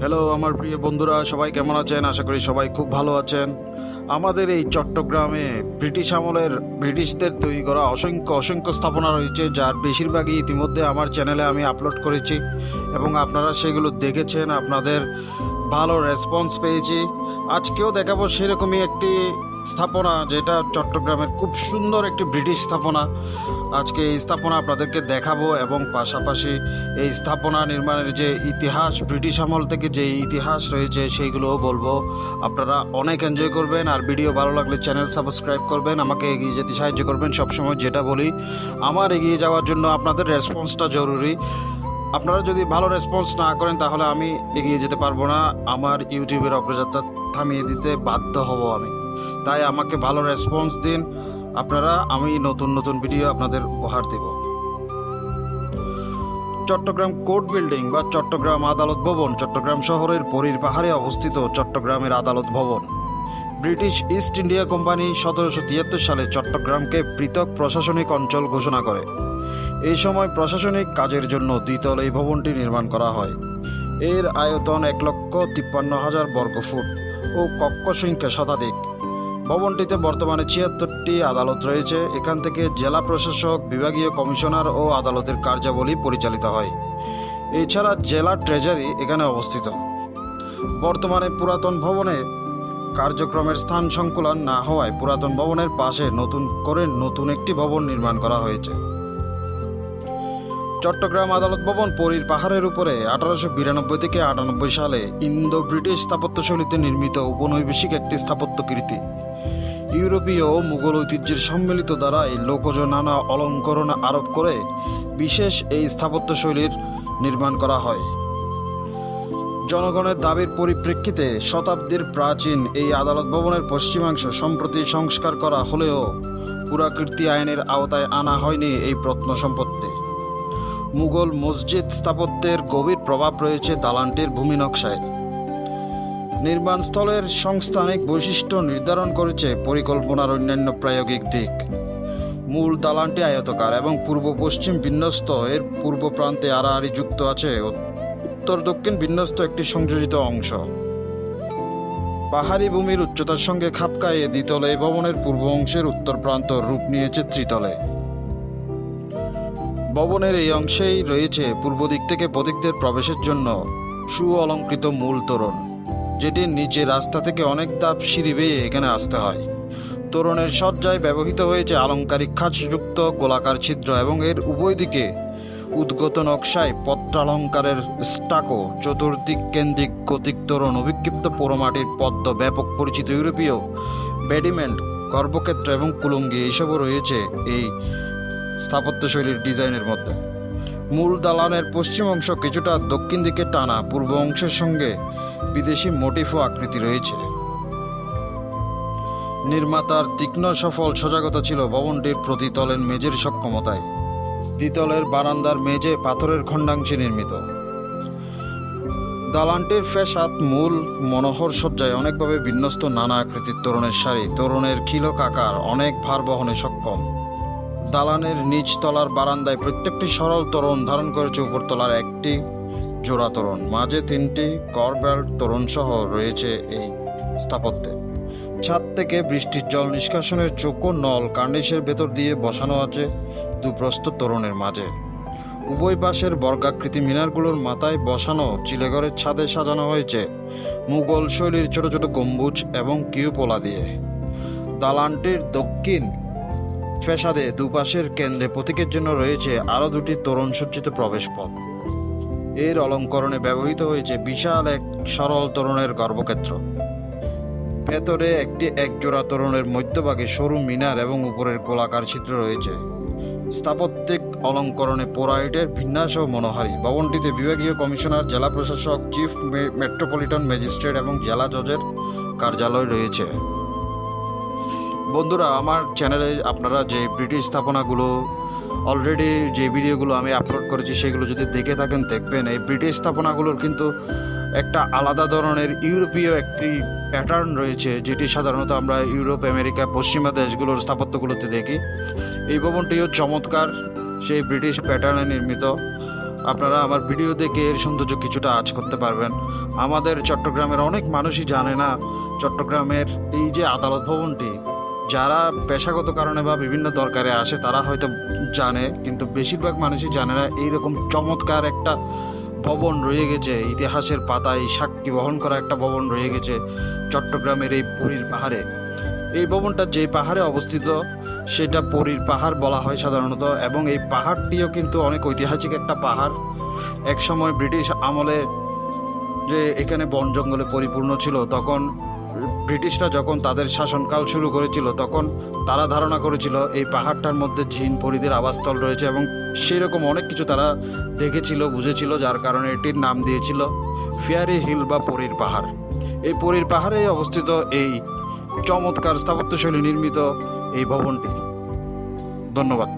Hello আমার প্রিয় বন্ধুরা, সবাই কেমন আছেন? আশা করি সবাই খুব ভালো আছেন। আমাদের এই চট্টগ্রামে ব্রিটিশ আমলের, ব্রিটিশদের তৈরি করা অসংখ্য অসংখ্য স্থাপনা রয়েছে, যার বেশিরভাগই ইতিমধ্যে আমার চ্যানেলে আমি আপলোড করেছি। এবং আপনারা সেগুলো দেখেছেন, আপনাদের ভালো রেসপন্স পেয়েছি। আজকেও দেখাবো সেরকমই একটি স্থাপনা, যেটা চট্টগ্রামের খুব সুন্দর একটি ব্রিটিশ স্থাপনা। আজকে এই স্থাপনা আপনাদেরকে দেখাবো এবং পাশাপাশি এই স্থাপনা নির্মাণের যে ইতিহাস, ব্রিটিশ আমল থেকে যে ইতিহাস রয়েছে সেইগুলোও বলব। আপনারা অনেক এনজয় করবেন আর ভিডিও ভালো লাগলে চ্যানেল সাবস্ক্রাইব করবেন। আমাকে এগিয়ে যেতে সাহায্য করবেন সবসময় যেটা বলি। আমার এগিয়ে যাওয়ার জন্য আপনাদের রেসপন্সটা জরুরি। আপনারা যদি ভালো রেসপন্স না করেন, তাহলে আমি এগিয়ে যেতে পারব না। আমার ইউটিউবের অগ্রযাত্রা থামিয়ে দিতে বাধ্য হব আমি। তাই আমাকে ভালো রেসপন্স দিন। আপনারা, আমি নতুন নতুন ভিডিও আপনাদের উপহার দেব। চট্টগ্রাম কোর্ট বিল্ডিং বা চট্টগ্রাম আদালত ভবন, চট্টগ্রাম শহরের পরীর পাহাড়ে অবস্থিত চট্টগ্রামের আদালত ভবন। ব্রিটিশ ইস্ট ইন্ডিয়া কোম্পানি সতেরোশো তিয়াত্তর সালে চট্টগ্রামকে পৃথক প্রশাসনিক অঞ্চল ঘোষণা করে। এই সময় প্রশাসনিক কাজের জন্য দ্বিতল এই ভবনটি নির্মাণ করা হয়। এর আয়তন এক লক্ষ তিপ্পান্ন হাজার বর্গফুট ও কক্ষ সংখ্যা শতাধিক। ভবনটিতে বর্তমানে ছিয়াত্তরটি আদালত রয়েছে। এখান থেকে জেলা প্রশাসক, বিভাগীয় কমিশনার ও আদালতের কার্যাবলী পরিচালিত হয়। এছাড়া জেলা ট্রেজারি এখানে অবস্থিত। বর্তমানে পুরাতন ভবনে কার্যক্রমের স্থান সংকুলন না হওয়ায় পুরাতন ভবনের পাশে নতুন করে নতুন একটি ভবন নির্মাণ করা হয়েছে। চট্টগ্রাম আদালত ভবন পরীর পাহাড়ের উপরে আঠারোশো বিরানব্বই থেকে আটানব্বই সালে ইন্দো ব্রিটিশ স্থাপত্যশৈলীতে নির্মিত উপনৈবেশিক একটি স্থাপত্যকৃতি। ইউরোপীয় মুঘল ঐতিহ্যের সম্মিলিত দ্বারা এই লোকজ নানা অলঙ্করণ আরোপ করে বিশেষ এই স্থাপত্যশৈলীর নির্মাণ করা হয়। জনগণের দাবির পরিপ্রেক্ষিতে শতাব্দীর প্রাচীন এই আদালত ভবনের পশ্চিমাংশ সম্প্রতি সংস্কার করা হলেও পুরাকীর্তি আইনের আওতায় আনা হয়নি এই প্রত্ন সম্পত্তি মুঘল মসজিদ স্থাপত্যের গভীর প্রভাব রয়েছে দালানটির ভূমি নকশায়। নির্মাণস্থলের সংস্থানিক বৈশিষ্ট্য নির্ধারণ করেছে পরিকল্পনার অন্যান্য প্রায়োগিক দিক। মূল দালানটি আয়তকার এবং পূর্ব পশ্চিম বিন্যস্ত। এর পূর্ব প্রান্তে আড়াআড়ি যুক্ত আছে। উত্তর দক্ষিণ বিন্যস্ত একটি সংযোজিত অংশ। পাহাড়ি ভূমির উচ্চতার সঙ্গে খাপ খাইয়ে দ্বিতলে ভবনের পূর্ব অংশের উত্তর প্রান্ত রূপ নিয়েছে ত্রিতলে। ভবনের এই অংশেই রয়েছে পূর্ব দিক থেকে পথিকদের প্রবেশের জন্য সুঅলঙ্কৃত মূল তোরণ, যেটি নিচে রাস্তা থেকে অনেক ধাপ সিঁড়ি বেয়ে এখানে আসতে হয়। তোরণের সজ্জায় ব্যবহৃত হয়েছে আলংকারিক খাঁজযুক্ত গোলাকার ছিদ্র এবং এর উভয় দিকে উদ্গত নকশায় পত্রালঙ্কারের স্টাকো, চতুর্দিক কেন্দ্রিক গতিক তোরণ, অভিক্ষিপ্ত পোড়োমাটির পদ্ম, ব্যাপক পরিচিত ইউরোপীয় বেডিমেন্ট, গর্ভক্ষেত্র এবং কুলুঙ্গি, এইসবও রয়েছে এই স্থাপত্যশৈলীর ডিজাইনের মধ্যে। মূল দালানের পশ্চিম অংশ কিছুটা দক্ষিণ দিকে টানা, পূর্ব অংশের সঙ্গে বিদেশি মোটিফো আকৃতি রয়েছে। নির্মাতার তীক্ষ্ণ সফল সজাগতা ছিল ভবনটির প্রতিতলের মেজের সক্ষমতায়। দ্বিতলের বারান্দার মেজে পাথরের খণ্ডাংশে নির্মিত। দালানটির ফেসাত মূল মনোহর সজ্জায় অনেকভাবে বিন্যস্ত নানা আকৃতির তরুণের শাড়ি। তোরণের খিলক আকার অনেক ভার বহনে সক্ষম। দালানের নিচ তলার বারান্দায় প্রত্যেকটি সরল তোরণ ধারণ করেছে উপরতলার একটি জোড়া তোরণ। মাঝে তিনটি করবেল্ট তোরণ সহ রয়েছে এই স্থাপত্যে। ছাদ থেকে বৃষ্টির জল নিষ্কাশনের চোখো নল কার্নিশের ভেতর দিয়ে বসানো আছে দুপ্রস্ত তোরণের মাঝে। উভয় পাশের বর্গাকৃতি মিনারগুলোর মাথায় বসানো চিলেঘরের ছাদে সাজানো হয়েছে মুঘল শৈলীর ছোট ছোট গম্বুজ এবং কিউপোলা দিয়ে। দালানটির দক্ষিণ ফেসাদে দুপাশের কেন্দ্রে প্রতীকের জন্য রয়েছে আরও দুটি তোরণ সজ্জিত প্রবেশপথ। এর অলঙ্করণে ব্যবহৃত হয়েছে বিশাল এক সরল তোরণের গর্ভক্ষেত্র। ভেতরে একটি একজোড়া তরুণের মধ্যভাগে সরু মিনার এবং উপরের গোলাকার ছিদ্র রয়েছে। স্থাপত্যিক অলঙ্করণে পোরাইটের বিন্যাস ও মনোহারী। ভবনটিতে বিভাগীয় কমিশনার, জেলা প্রশাসক, চিফ মেট্রোপলিটন ম্যাজিস্ট্রেট এবং জেলা জজের কার্যালয় রয়েছে। বন্ধুরা, আমার চ্যানেলে আপনারা যে ব্রিটিশ স্থাপনাগুলো অলরেডি যে ভিডিওগুলো আমি আপলোড করেছি, সেগুলো যদি দেখে থাকেন, দেখবেন এই ব্রিটিশ স্থাপনাগুলোর কিন্তু একটা আলাদা ধরনের ইউরোপীয় একটি প্যাটার্ন রয়েছে, যেটি সাধারণত আমরা ইউরোপ, আমেরিকা, পশ্চিমা দেশগুলোর স্থাপত্যগুলোতে দেখি। এই ভবনটিও চমৎকার, সেই ব্রিটিশ প্যাটার্নে নির্মিত। আপনারা আমার ভিডিও দেখে এর সৌন্দর্য কিছুটা আজ করতে পারবেন। আমাদের চট্টগ্রামের অনেক মানুষই জানে না, চট্টগ্রামের এই যে আদালত ভবনটি যারা পেশাগত কারণে বা বিভিন্ন দরকারে আসে, তারা হয়তো জানে, কিন্তু বেশিরভাগ মানুষই জানে না এইরকম চমৎকার একটা ভবন রয়ে গেছে। ইতিহাসের পাতায় সাক্ষী বহন করা একটা ভবন রয়ে গেছে চট্টগ্রামের এই পুরীর পাহাড়ে। এই ভবনটা যে পাহাড়ে অবস্থিত, সেটা পুরীর পাহাড় বলা হয় সাধারণত, এবং এই পাহাড়টিও কিন্তু অনেক ঐতিহাসিক একটা পাহাড়। এক সময় ব্রিটিশ আমলে যে এখানে বন জঙ্গলে পরিপূর্ণ ছিল, তখন ব্রিটিশরা যখন তাদের শাসনকাল শুরু করেছিল, তখন তারা ধারণা করেছিল এই পাহাড়টার মধ্যে জিন পরিদের আবাসস্থল রয়েছে এবং সেই রকম অনেক কিছু তারা দেখেছিল, বুঝেছিল, যার কারণে এটির নাম দিয়েছিল ফিয়ারি হিল বা পরীর পাহাড়। এই পরীর পাহাড়ে অবস্থিত এই চমৎকার স্থাপত্যশৈলী নির্মিত এই ভবনটি। ধন্যবাদ।